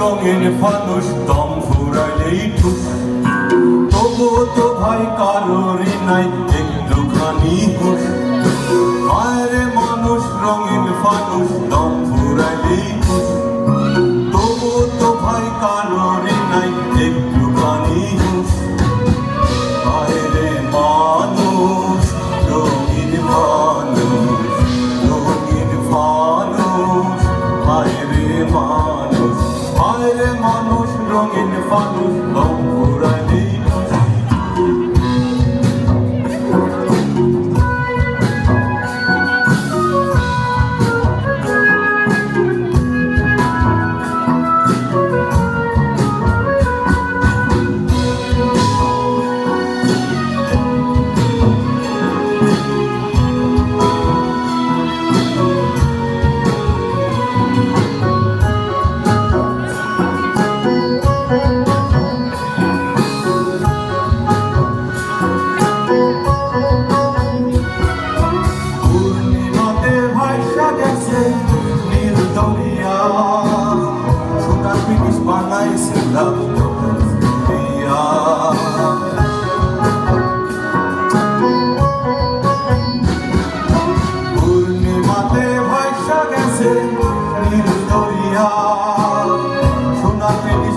রঙের ফানুষ দম ফুরাইলেই ঠুস। তবুও তো ভাই কারোরই নাই একটুখানি হুস আরে মানুষ রঙিন ফানুষ দম ফুরাইলেই ঠুস। wrong and your father was alone. সোনার জিনিস বানাইছিলাম পূর্ণিমাতে ভাইসা গেছে নীল দরিয়া সোনার জিনিস